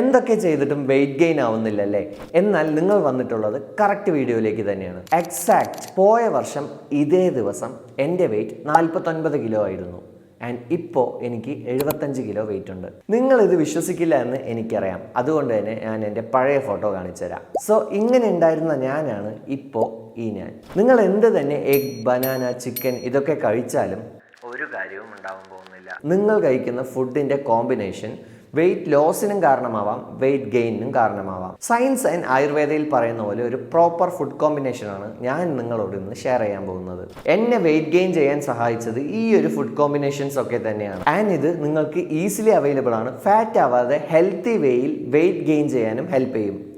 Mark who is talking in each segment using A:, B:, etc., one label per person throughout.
A: എന്തൊക്കെ ചെയ്തിട്ടും weight gain ആവുന്നില്ല ആവുന്നില്ലല്ലേ? എന്നാൽ നിങ്ങൾ വന്നിട്ടുള്ളത് കറക്റ്റ് വീഡിയോയിലേക്ക് തന്നെയാണ്. എക്സാക്ട് പോയ വർഷം ഇതേ ദിവസം എന്റെ വെയിറ്റ് നാൽപ്പത്തൊൻപത് കിലോ ആയിരുന്നു. ആൻഡ് ഇപ്പോൾ എനിക്ക് എഴുപത്തഞ്ച് കിലോ വെയിറ്റ് ഉണ്ട്. നിങ്ങൾ ഇത് വിശ്വസിക്കില്ല എന്ന് എനിക്കറിയാം. അതുകൊണ്ട് തന്നെ ഞാൻ എന്റെ പഴയ ഫോട്ടോ കാണിച്ചുതരാം. സോ ഇങ്ങനെ ഉണ്ടായിരുന്ന ഞാനാണ് ഇപ്പോൾ ഈ ഞാൻ. നിങ്ങൾ എന്ത് തന്നെ എഗ് ബനാന ചിക്കൻ ഇതൊക്കെ കഴിച്ചാലും ഒരു കാര്യവും ഉണ്ടാവാൻ പോകുന്നില്ല. നിങ്ങൾ കഴിക്കുന്ന ഫുഡിന്റെ കോമ്പിനേഷൻ വെയിറ്റ് ലോസിനും കാരണമാവാം വെയിറ്റ് ഗെയിനിനും കാരണമാവാം. സയൻസ് ആൻഡ് ആയുർവേദയിൽ പറയുന്ന പോലെ ഒരു പ്രോപ്പർ ഫുഡ് കോമ്പിനേഷനാണ് ഞാൻ നിങ്ങളോട് ഇന്ന് ഷെയർ ചെയ്യാൻ പോകുന്നത്. എന്നെ വെയിറ്റ് ഗെയിൻ ചെയ്യാൻ സഹായിച്ചത് ഈ ഒരു ഫുഡ് കോമ്പിനേഷൻസ് ഒക്കെ തന്നെയാണ്. ആൻഡ് ഇത് നിങ്ങൾക്ക് ഈസിലി അവൈലബിൾ ആണ്. ഫാറ്റ് ആവാതെ ഹെൽത്തി വേയിൽ വെയിറ്റ് ഗെയിൻ ചെയ്യാനും ഹെൽപ്പ് ചെയ്യും.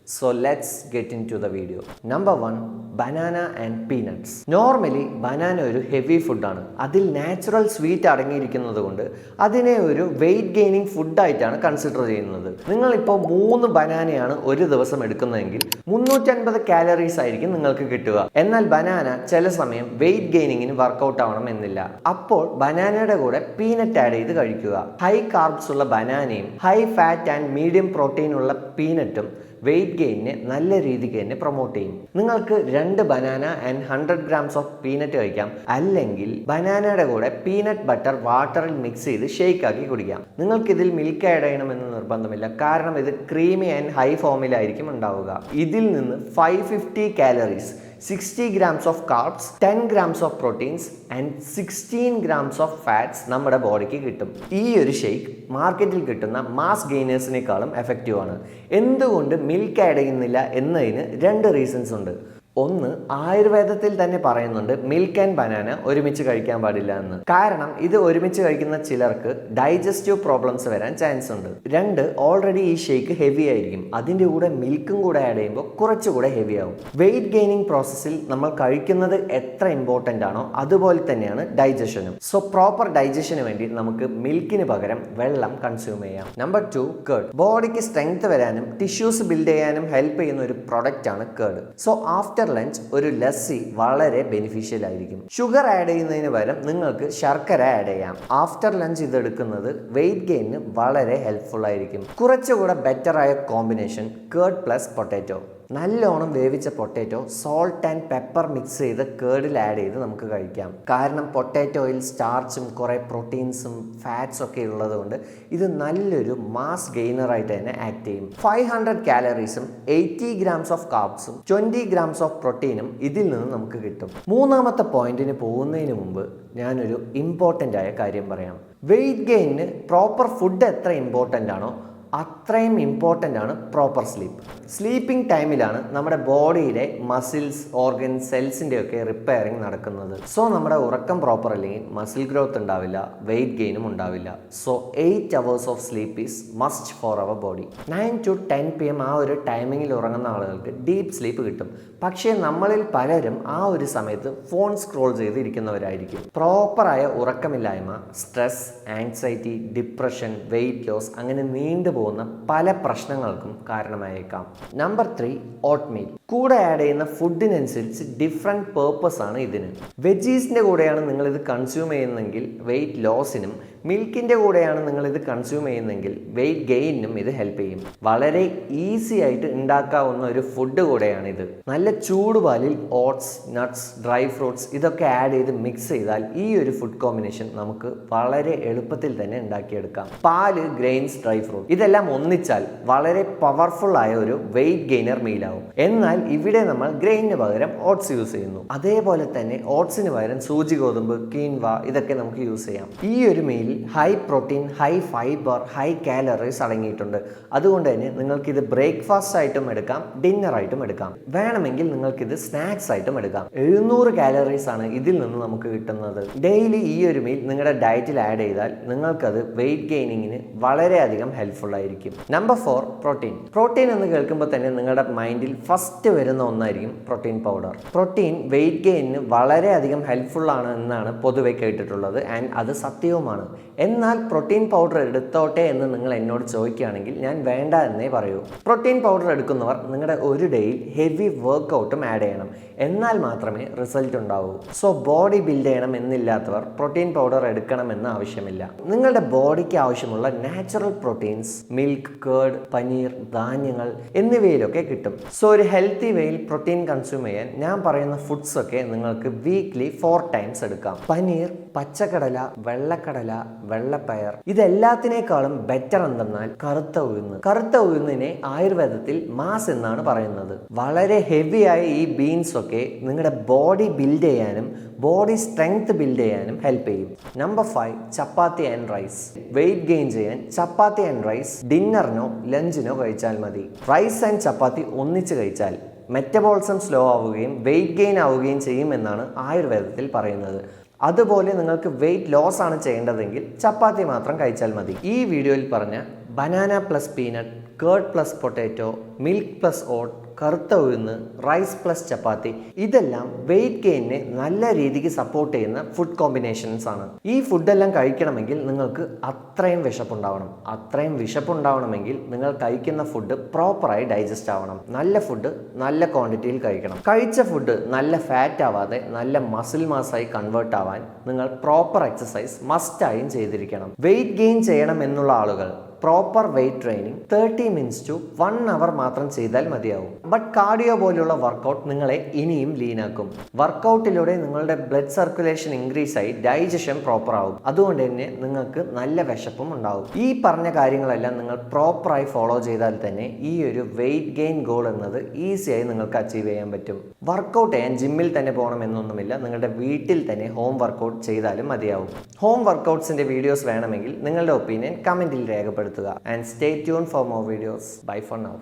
A: Let's get into the video number one banana and peanuts normally banana ഒരു ഹെവി ഫുഡാണ് അതിൽ നാച്ചുറൽ സ്വീറ്റ് അടങ്ങിയിരിക്കുന്നത് കൊണ്ട് അതിനെ ഒരു വെയിറ്റ് ഗെയിനിങ് ഫുഡായിട്ടാണ് കൺസിഡർ ചെയ്യുന്നത്. നിങ്ങളിപ്പോൾ മൂന്ന് ബനാനയാണ് ഒരു ദിവസം എടുക്കുന്നതെങ്കിൽ മുന്നൂറ്റൻപത് കാലറീസ് ആയിരിക്കും നിങ്ങൾക്ക് കിട്ടുക. എന്നാൽ ബനാന ചില സമയം വെയിറ്റ് ഗെയിനിങ്ങിന് വർക്കൗട്ട് ആവണം എന്നില്ല. അപ്പോൾ ബനാനയുടെ കൂടെ പീനട്ട് ആഡ് ചെയ്ത് കഴിക്കുക. ഹൈ കാർബ്സ് ഉള്ള ബനാനയും high fat and medium protein ഉള്ള പീനട്ടും വെയിറ്റ് ഗെയിനിനെ നല്ല രീതിക്ക് തന്നെ പ്രൊമോട്ട് ചെയ്യും. നിങ്ങൾക്ക് രണ്ട് banana and hundred grams of peanut കഴിക്കാം. അല്ലെങ്കിൽ ബനാനയുടെ കൂടെ പീനട്ട് ബട്ടർ വാട്ടറിൽ മിക്സ് ചെയ്ത് ഷേക്ക് ആക്കി കുടിക്കാം. നിങ്ങൾക്ക് ഇതിൽ മിൽക്ക് ആഡ് ചെയ്യണമെന്ന് നിർബന്ധമില്ല. കാരണം ഇത് ക്രീമി ആൻഡ് ഹൈ ഫോമിലായിരിക്കും ഉണ്ടാവുക. ഇതിൽ നിന്ന് five fifty calories sixty grams of carbs ten grams of proteins and sixteen grams of fats നമ്മുടെ ബോഡിക്ക് കിട്ടും. ഈ ഒരു ഷെയ്ക്ക് മാർക്കറ്റിൽ കിട്ടുന്ന മാസ് ഗെയിനേഴ്സിനേക്കാളും എഫക്റ്റീവ് ആണ്. എന്തുകൊണ്ട് മിൽക്ക് ആഡ് ചെയ്യുന്നില്ല എന്നതിന് രണ്ട് റീസൺസ് ഉണ്ട്. ഒന്ന് ആയുർവേദത്തിൽ തന്നെ പറയുന്നുണ്ട് മിൽക്ക് ആൻഡ് ബനാന ഒരുമിച്ച് കഴിക്കാൻ പാടില്ല എന്ന്. കാരണം ഇത് ഒരുമിച്ച് കഴിക്കുന്ന ചിലർക്ക് ഡൈജസ്റ്റീവ് പ്രോബ്ലംസ് വരാൻ ചാൻസ് ഉണ്ട്. രണ്ട് ഓൾറെഡി ഈ ഷേക്ക് ഹെവി ആയിരിക്കും. അതിന്റെ കൂടെ മിൽക്കും കൂടെ ആഡ് ചെയ്യുമ്പോൾ കുറച്ചുകൂടെ ഹെവി ആവും. വെയിറ്റ് ഗെയിനിങ് പ്രോസസ്സിൽ നമ്മൾ കഴിക്കുന്നത് എത്ര ഇമ്പോർട്ടന്റ് ആണോ അതുപോലെ തന്നെയാണ് ഡൈജഷനും. സോ പ്രോപ്പർ ഡൈജഷന് വേണ്ടി നമുക്ക് മിൽക്കിന് പകരം വെള്ളം കൺസ്യൂം ചെയ്യാം. Number two curd. ബോഡിക്ക് സ്ട്രെങ്ത് വരാനും ടിഷ്യൂസ് ബിൽഡ് ചെയ്യാനും ഹെൽപ്പ് ചെയ്യുന്ന ഒരു പ്രൊഡക്റ്റ് ആണ് കേർഡ്. സോ ആഫ്റ്റർ ലഞ്ച് ഒരു ലസ്സി വളരെ ബെനിഫിഷ്യൽ ആയിരിക്കും. ഷുഗർ ആഡ് ചെയ്യുന്നതിന് പകരം നിങ്ങൾക്ക് ശർക്കര ആഡ് ചെയ്യാം. ആഫ്റ്റർ ലഞ്ച് ഇത് എടുക്കുന്നത് വെയിറ്റ് ഗെയിനിന് വളരെ ഹെൽപ്ഫുൾ ആയിരിക്കും. കുറച്ചുകൂടെ ബെറ്റർ ആയ കോമ്പിനേഷൻ കേർഡ് പ്ലസ് പൊട്ടാറ്റോ നല്ലോണം വേവിച്ച potato salt and pepper mix ചെയ്ത് കേർഡിൽ ആഡ് ചെയ്ത് നമുക്ക് കഴിക്കാം. കാരണം പൊട്ടാറ്റോയിൽ സ്റ്റാർച്ചും കുറേ പ്രോട്ടീൻസും ഫാറ്റ്സ് ഒക്കെ ഉള്ളതുകൊണ്ട് ഇത് നല്ലൊരു മാസ് ഗെയിനറായിട്ട് തന്നെ ആക്ട് ചെയ്യും. ഫൈവ് ഹൺഡ്രഡ് കാലറീസും എയ്റ്റി ഗ്രാംസ് ഓഫ് കാർബ്സും ട്വന്റി ഗ്രാംസ് ഓഫ് പ്രോട്ടീനും ഇതിൽ നിന്ന് നമുക്ക് കിട്ടും. മൂന്നാമത്തെ പോയിന്റിന് പോകുന്നതിന് മുമ്പ് ഞാനൊരു ഇമ്പോർട്ടന്റ് ആയ കാര്യം പറയാം. വെയിറ്റ് ഗെയിനിന് പ്രോപ്പർ ഫുഡ് എത്ര ഇമ്പോർട്ടന്റ് ആണോ അത്രയും ഇമ്പോർട്ടന്റ് ആണ് പ്രോപ്പർ സ്ലീപ്പ് സ്ലീപ്പിംഗ് ടൈമിലാണ് നമ്മുടെ ബോഡിയിലെ മസിൽസ് ഓർഗൻ സെൽസിന്റെ ഒക്കെ റിപ്പയറിങ് നടക്കുന്നത്. സോ നമ്മുടെ ഉറക്കം പ്രോപ്പർ അല്ലെങ്കിൽ മസിൽ ഗ്രോത്ത് ഉണ്ടാവില്ല വെയിറ്റ് ഗെയിനും ഉണ്ടാവില്ല. So eight hours of sleep is must for our body nine to ten P M ആ ഒരു ടൈമിങ്ങിൽ ഉറങ്ങുന്ന ആളുകൾക്ക് ഡീപ്പ് സ്ലീപ്പ് കിട്ടും. പക്ഷേ നമ്മളിൽ പലരും ആ ഒരു സമയത്ത് ഫോൺ സ്ക്രോൾ ചെയ്തിരിക്കുന്നവരായിരിക്കും. പ്രോപ്പറായ ഉറക്കമില്ലായ്മ stress anxiety depression weight loss അങ്ങനെ നീണ്ടു പോകുന്ന പല പ്രശ്നങ്ങൾക്കും കാരണമായേക്കാം. നമ്പർ ത്രീ ഓട്ട്മീൽ കൂടെ ആഡ് ചെയ്യുന്ന ഫുഡിനനുസരിച്ച് ഡിഫറെന്റ് പേർപ്പസ് ആണ് ഇതിന്. വെജീസിന്റെ കൂടെയാണ് നിങ്ങൾ ഇത് കൺസ്യൂം ചെയ്യുന്നതെങ്കിൽ വെയിറ്റ് ലോസിനും മിൽക്കിന്റെ കൂടെയാണ് നിങ്ങൾ ഇത് കൺസ്യൂം ചെയ്യുന്നതെങ്കിൽ വെയിറ്റ് ഗെയിനിനും ഇത് ഹെൽപ്പ് ചെയ്യും. വളരെ ഈസി ആയിട്ട് ഉണ്ടാക്കാവുന്ന ഒരു ഫുഡ് കൂടെയാണ് ഇത്. നല്ല ചൂടുപാലിൽ ഓട്സ് നട്ട്സ് ഡ്രൈ ഫ്രൂട്ട്സ് ഇതൊക്കെ ആഡ് ചെയ്ത് മിക്സ് ചെയ്താൽ ഈ ഒരു ഫുഡ് കോമ്പിനേഷൻ നമുക്ക് വളരെ എളുപ്പത്തിൽ തന്നെ ഉണ്ടാക്കിയെടുക്കാം. പാൽ ഗ്രെയിൻസ് ഡ്രൈ ഫ്രൂട്ട് ഇതെല്ലാം ഒന്നിച്ചാൽ വളരെ പവർഫുൾ ആയ ഒരു വെയിറ്റ് ഗെയിനർ മീലാവും എന്നാൽ ഇവിടെ നമ്മൾ ഗ്രെയിനിന് പകരം ഓട്സ് യൂസ് ചെയ്യുന്നു. അതേപോലെ തന്നെ ഓട്സിന് പകരം സൂചി ഗോതമ്പ് കീൻവ ഇതൊക്കെ നമുക്ക് യൂസ് ചെയ്യാം. ഈ ഒരു meal high protein high fibre high calories അടങ്ങിയിട്ടുണ്ട്. അതുകൊണ്ട് തന്നെ നിങ്ങൾക്കിത് ബ്രേക്ക്ഫാസ്റ്റ് ആയിട്ടും എടുക്കാം ഡിന്നർ ആയിട്ടും എടുക്കാം. വേണമെങ്കിൽ നിങ്ങൾക്കിത് സ്നാക്സ് ആയിട്ടും എടുക്കാം. എഴുന്നൂറ് കാലറീസ് ആണ് ഇതിൽ നിന്ന് നമുക്ക് കിട്ടുന്നത്. ഡെയിലി ഈ ഒരു മീൽ നിങ്ങളുടെ ഡയറ്റിൽ ആഡ് ചെയ്താൽ നിങ്ങൾക്കത് വെയിറ്റ് ഗെയിനിങ്ങിന് വളരെയധികം ഹെൽപ്ഫുൾ ആയിരിക്കും. നമ്പർ ഫോർ പ്രോട്ടീൻ പ്രോട്ടീൻ എന്ന് കേൾക്കുമ്പോൾ തന്നെ നിങ്ങളുടെ മൈൻഡിൽ ഫസ്റ്റ് വരുന്ന ഒന്നായിരിക്കും പ്രോട്ടീൻ പൗഡർ പ്രോട്ടീൻ വെയിറ്റ് ഗെയിനിന് വളരെയധികം ഹെൽപ്ഫുൾ ആണ് എന്നാണ് പൊതുവെ കേട്ടിട്ടുള്ളത്. ആൻഡ് അത് സത്യവുമാണ്. എന്നാൽ പ്രോട്ടീൻ പൗഡർ എടുത്തോട്ടെ എന്ന് നിങ്ങൾ എന്നോട് ചോദിക്കുകയാണെങ്കിൽ ഞാൻ വേണ്ട എന്നേ പറയൂ. പ്രോട്ടീൻ പൗഡർ എടുക്കുന്നവർ നിങ്ങളുടെ ഒരു ഡേയിൽ ഹെവി വർക്കൗട്ടും ആഡ് ചെയ്യണം. എന്നാൽ മാത്രമേ റിസൾട്ട് ഉണ്ടാവൂ. സോ ബോഡി ബിൽഡ് ചെയ്യണം എന്നില്ലാത്തവർ പ്രോട്ടീൻ പൗഡർ എടുക്കണമെന്ന് ആവശ്യമില്ല. നിങ്ങളുടെ ബോഡിക്ക് ആവശ്യമുള്ള natural proteins milk curd paneer ധാന്യങ്ങൾ എന്നിവയിലൊക്കെ കിട്ടും. സോ ഒരു ഹെൽത്തി വേയിൽ പ്രോട്ടീൻ കൺസ്യൂം ചെയ്യാൻ ഞാൻ പറയുന്ന ഫുഡ്സ് ഒക്കെ നിങ്ങൾക്ക് വീക്ക്ലി ഫോർ ടൈംസ് എടുക്കാം. പനീർ പച്ചക്കടല വെള്ളക്കടല വെള്ളപ്പയർ ഇതെല്ലാത്തിനേക്കാളും ബെറ്റർ എന്തെന്നാൽ കറുത്ത ഉഴുന്ന്. കറുത്ത ഉഴുന്നിനെ ആയുർവേദത്തിൽ മാസ് എന്നാണ് പറയുന്നത്. വളരെ ഹെവിയായ ഈ ബീൻസ് ഒക്കെ നിങ്ങളുടെ ബോഡി ബിൽഡ് ചെയ്യാനും ബോഡി സ്ട്രെങ്ത് ബിൽഡ് ചെയ്യാനും ഹെൽപ്പ് ചെയ്യും. Number five chapati and rice weight gain ചെയ്യാൻ ചപ്പാത്തി ആൻഡ് റൈസ് ഡിന്നറിനോ ലഞ്ചിനോ കഴിച്ചാൽ മതി. റൈസ് ആൻഡ് ചപ്പാത്തി ഒന്നിച്ച് കഴിച്ചാൽ മെറ്റബോളിസം സ്ലോ ആവുകയും വെയിറ്റ് ഗെയിൻ ആവുകയും ചെയ്യുമെന്നാണ് ആയുർവേദത്തിൽ പറയുന്നത്. അതുപോലെ നിങ്ങൾക്ക് വെയിറ്റ് ലോസ് ആണ് ചെയ്യേണ്ടതെങ്കിൽ ചപ്പാത്തി മാത്രം കഴിച്ചാൽ മതി. ഈ വീഡിയോയിൽ പറഞ്ഞ banana plus peanut curd plus potato milk plus oat കറുത്ത ഉഴുന്ന് റൈസ് പ്ലസ് ചപ്പാത്തി. ഇതെല്ലാം വെയിറ്റ് ഗെയിനെ നല്ല രീതിക്ക് സപ്പോർട്ട് ചെയ്യുന്ന ഫുഡ് കോമ്പിനേഷൻസ് ആണ്. ഈ ഫുഡെല്ലാം കഴിക്കണമെങ്കിൽ നിങ്ങൾക്ക് അത്രയും വിശപ്പുണ്ടാവണം. അത്രയും വിശപ്പുണ്ടാവണമെങ്കിൽ നിങ്ങൾ കഴിക്കുന്ന ഫുഡ് പ്രോപ്പറായി ഡൈജസ്റ്റ് ആവണം. നല്ല ഫുഡ് നല്ല ക്വാണ്ടിറ്റിയിൽ കഴിക്കണം. കഴിച്ച ഫുഡ് നല്ല ഫാറ്റ് ആവാതെ നല്ല മസിൽ മാസായി കൺവേർട്ട് ആവാൻ നിങ്ങൾ പ്രോപ്പർ എക്സസൈസ് മസ്റ്റായും ചെയ്തിരിക്കണം. വെയിറ്റ് ഗെയിൻ ചെയ്യണം എന്നുള്ള ആളുകൾ proper weight training thirty minutes to one hour മാത്രം ചെയ്താൽ മതിയാവും. ബട്ട് കാർഡിയോ പോലെയുള്ള വർക്കൗട്ട് നിങ്ങളെ ഇനിയും ലീനാക്കും വർക്കൗട്ടിലൂടെ നിങ്ങളുടെ ബ്ലഡ് സർക്കുലേഷൻ ഇൻക്രീസ് ആയി ഡൈജഷൻ പ്രോപ്പർ ആവും. അതുകൊണ്ട് തന്നെ നിങ്ങൾക്ക് നല്ല വിശപ്പും ഉണ്ടാവും. ഈ പറഞ്ഞ കാര്യങ്ങളെല്ലാം നിങ്ങൾ പ്രോപ്പറായി ഫോളോ ചെയ്താൽ തന്നെ ഈ ഒരു വെയിറ്റ് ഗെയിൻ ഗോൾ എന്നത് ഈസിയായി നിങ്ങൾക്ക് അച്ചീവ് ചെയ്യാൻ പറ്റും. വർക്കൗട്ട് ചെയ്യാൻ ജിമ്മിൽ തന്നെ പോകണമെന്നൊന്നുമില്ല നിങ്ങളുടെ വീട്ടിൽ തന്നെ ഹോം വർക്കൗട്ട് ചെയ്താലും മതിയാവും. ഹോം വർക്കൗട്ട്സിന്റെ വീഡിയോസ് വേണമെങ്കിൽ നിങ്ങളുടെ ഒപ്പീനിയൻ കമന്റിൽ രേഖപ്പെടുത്തുക and stay tune for more videos bye for now